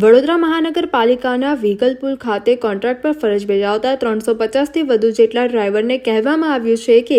વડોદરા મહાનગરપાલિકાના વિગલપુલ ખાતે કોન્ટ્રાક્ટ પર ફરજ બજાવતા ત્રણસો પચાસથી વધુ જેટલા ડ્રાઈવરને કહેવામાં આવ્યું છે કે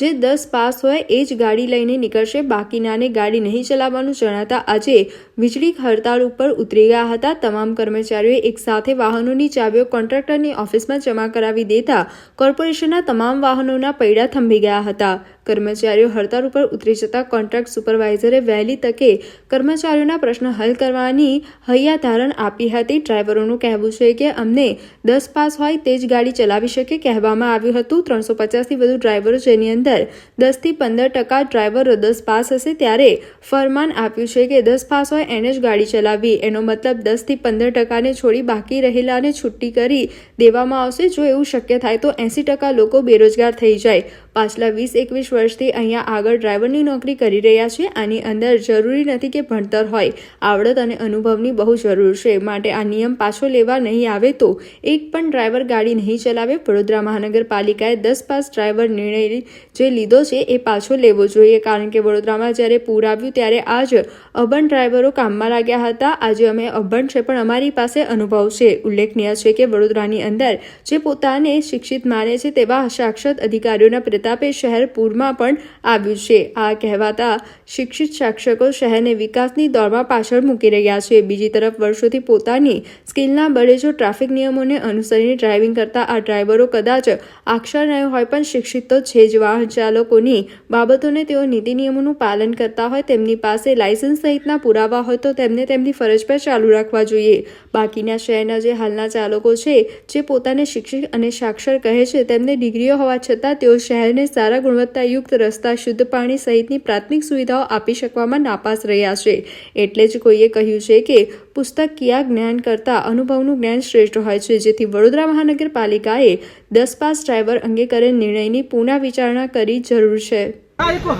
જે દસ પાસ હોય એ જ ગાડી લઈને નીકળશે, બાકીનાને ગાડી નહીં ચલાવવાનું જણાતા આજે વીજળી હડતાળ ઉપર ઉતરી ગયા હતા. તમામ કર્મચારીઓએ એકસાથે વાહનોની ચાવીઓ કોન્ટ્રાક્ટરની ઓફિસમાં જમા કરાવી દેતા કોર્પોરેશનના તમામ વાહનોના પૈડા થંભી ગયા હતા. કર્મચારીઓ હડતાળ ઉપર ઉતરી જતા કોન્ટ્રાક્ટ સુપરવાઇઝરે વહેલી તકે કર્મચારીઓના પ્રશ્ન હલ કરવાની હૈયા ધારણ આપી હતી. ડ્રાઈવરોનું કહેવું છે કે અમને દસ પાસ હોય તે જ ગાડી ચલાવી શકે કહેવામાં આવ્યું હતું. ત્રણસો પચાસથી વધુ ડ્રાઈવરો જેની અંદર દસથી પંદર ટકા ડ્રાઈવરો દસ પાસ હશે ત્યારે ફરમાન આપ્યું છે કે દસ પાસ હોય એને જ ગાડી ચલાવવી. એનો મતલબ દસથી પંદર ટકાને છોડી બાકી રહેલાને છુટ્ટી કરી દેવામાં આવશે. જો એવું શક્ય થાય તો એંસી ટકા લોકો બેરોજગાર થઈ જાય. પાછલા વીસ એકવીસ વર્ષથી અહીંયા આગળ ડ્રાઈવરની નોકરી કરી રહ્યા છે. આની અંદર જરૂરી નથી કે ભણતર હોય. આવડત અને અનુભવની બહુ જરૂર છે. માટે આ નિયમ પાછો લેવા નહીં આવે તો એક પણ ડ્રાઈવર ગાડી નહીં ચલાવે. વડોદરા મહાનગરપાલિકાએ દસ પાસ ડ્રાઈવર નિર્ણય જે લીધો છે એ પાછો લેવો જોઈએ. કારણ કે વડોદરામાં જ્યારે પૂર આવ્યું ત્યારે આ જ અભણ ડ્રાઈવરો કામમાં લાગ્યા હતા. આજે અમે અભણ છે પણ અમારી પાસે અનુભવ છે. ઉલ્લેખનીય છે કે વડોદરાની અંદર જે પોતાને શિક્ષિત માને છે તેવા સાક્ષાત અધિકારીઓના પ્રતાપે શહેર પૂરમાં પણ આવ્યું છે. આ કહેવાતા શિક્ષિત શાસકો શહેરને વિકાસની દોડમાં પાછળ મૂકી રહ્યા છે. બીજી તરફ વર્ષોથી પોતાની સ્કિલના બળે જો ટ્રાફિક નિયમોને અનુસરીને ડ્રાઇવિંગ કરતા આ ડ્રાઈવરો કદાચ આક્ષર નહીં હોય પણ શિક્ષિત તો છે જ. વાહન ચાલકોની બાબતોને તેઓ નીતિ નિયમોનું પાલન કરતા હોય તેમની પાસે લાયસન્સ સહિતના પુરાવા હોય તો તેમને તેમની ફરજ પર ચાલુ રાખવા જોઈએ. બાકીના શહેરના જે હાલના ચાલકો છે, જે પોતાને શિક્ષિત અને સાક્ષર કહે છે, તેમને ડિગ્રીઓ હોવા છતાં તેઓ શહેરને સારા ગુણવત્તાયુક્ત રસ્તા શુદ્ધ પાણી સહિતની પ્રાથમિક સુવિધાઓ આપી શકવામાં નાપાસ રહ્યા છે. એટલે જ કોઈએ કહ્યું છે કે પુસ્તકીય જ્ઞાન કરતાં અનુભવનું જ્ઞાન શ્રેષ્ઠ હોય છે જેથી વડોદરા મહાનગરપાલિકાએ દસ પાસ ડ્રાઈવર અંગે કરેલ નિર્ણયની પુનઃ વિચારણા કરી જરૂર છે.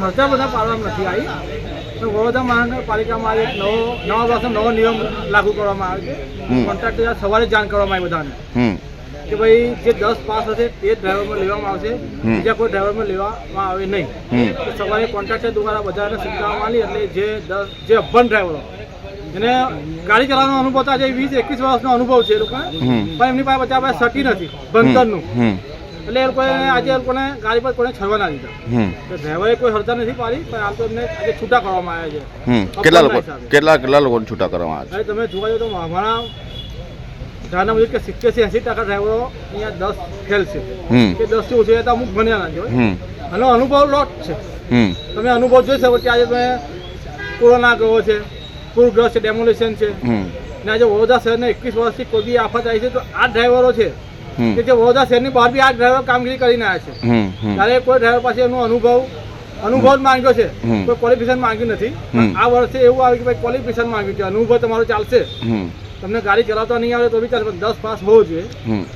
હરતા બધા પાડવામાં નથી આવી. તો વડોદરા મહાનગરપાલિકામાં એક નવો નવા વર્ષનો નવો નિયમ લાગુ કરવામાં આવે છે. કોન્ટ્રાક્ટર સવારે જાણ કરવામાં આવી બધાને. કે ભાઈ જે દસ પાસ હશે તે જ ડ્રાઈવરમાં લેવામાં આવશે. બીજા કોઈ ડ્રાઈવરમાં લેવામાં આવે નહીં. સવારે કોન્ટ્રાક્ટર દ્વારા બધાને સમજાવવામાં આવી એટલે જે દસ જે અભન ડ્રાઈવરો જેને ગાડી ચલાવવાનો અનુભવ હતા જે વીસ એકવીસ વર્ષનો અનુભવ છે એ લોકોને. પણ એમની પાસે બધા પાસે સટી નથી બંધનનું. એટલે એ લોકોએ આજે એ લોકોને ગાડી પર કોઈને છરવા ના દીધા તો ડ્રાઈવરે કોઈ હડતા નથી પાડી પણ હાલ તો એમને આજે છૂટા કરવામાં આવ્યા છે. કેટલા લોકો કેટલા કેટલા લોકોને છૂટા કરવામાં આવે હવે તમે જોવા જાઓ તો અમારા ધારણા મુજબ કે સિત્તેરથી એસી ટકા ડ્રાઈવરો અહીંયા દસ ફેલ છે. કે દસ દસથી ઓછી તો અમુક ભણ્યા નથી હોય આનો અનુભવ લોટ છે. તમે અનુભવ જોઈ શકો કે આજે તમે કોરોના ગયો છે પૂરગ્રસ્ત છે ડેમોલેશન છે. ને આજે વડોદરા શહેરને એકવીસ વર્ષથી કોઈ બી આફત આવી છે તો આ ડ્રાઈવરો છે. કે જે વડોદરા શહેરની બહાર બી આ ડ્રાઈવર કામગીરી કરીને આવ્યા છે. ત્યારે કોઈ ડ્રાઈવર પાસે એનો અનુભવ અનુભવ માંગ્યો છે. કોઈ ક્વોલિફિકેશન માંગ્યું નથી. આ વર્ષે એવું આવ્યું કે ભાઈ ક્વોલિફિકેશન માંગ્યું છે. અનુભવ તમારો ચાલશે. તમને ગાડી ચલાવતા નહીં આવે તો બી ચાલે પણ દસ પાસ હોવો જોઈએ.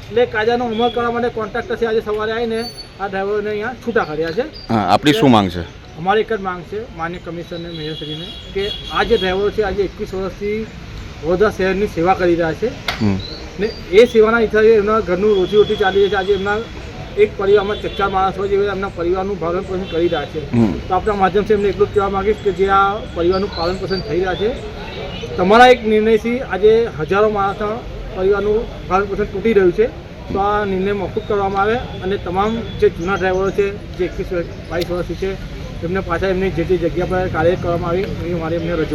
એટલે કાયદાનો અમલ કરવા માટે કોન્ટ્રાક્ટર છે આજે સવારે આવીને આ ડ્રાઈવરને અહીંયા છૂટા કર્યા છે. આપણી શું માંગ છે? અમારી એક જ માંગ છે માન્ય કમિશનર મેયરશ્રીને કે આ જે ડ્રાઈવરો છે આજે એકવીસ વર્ષથી વડોદરા શહેરની સેવા કરી રહ્યા છે. ને એ સેવાના હિસાબે એમના ઘરનું રોજીરોટી ચાલી રહી છે. આજે એમના એક પરિવારમાં ચચ્ચા ચાર માણસ હોય જેવી એમના પરિવારનું પાલન પોષણ કરી રહ્યા છે. તો આપણા માધ્યમથી એમને એટલું જ કહેવા માગીશ કે જે આ પરિવારનું પાલન પોષણ થઈ રહ્યા છે તમારા એક નિર્ણયથી આજે હજારો માણસના પરિવારનું ભારત પોષણ તૂટી રહ્યું છે. તો આ નિર્ણય મોકૂફ કરવામાં આવે અને તમામ જે જૂના ડ્રાઈવરો છે, જે એકવીસ બાવીસ વર્ષથી છે, એમને પાછા એમની જે તે જગ્યા પર કાર્ય કરવામાં આવી એ મારે એમને રજૂ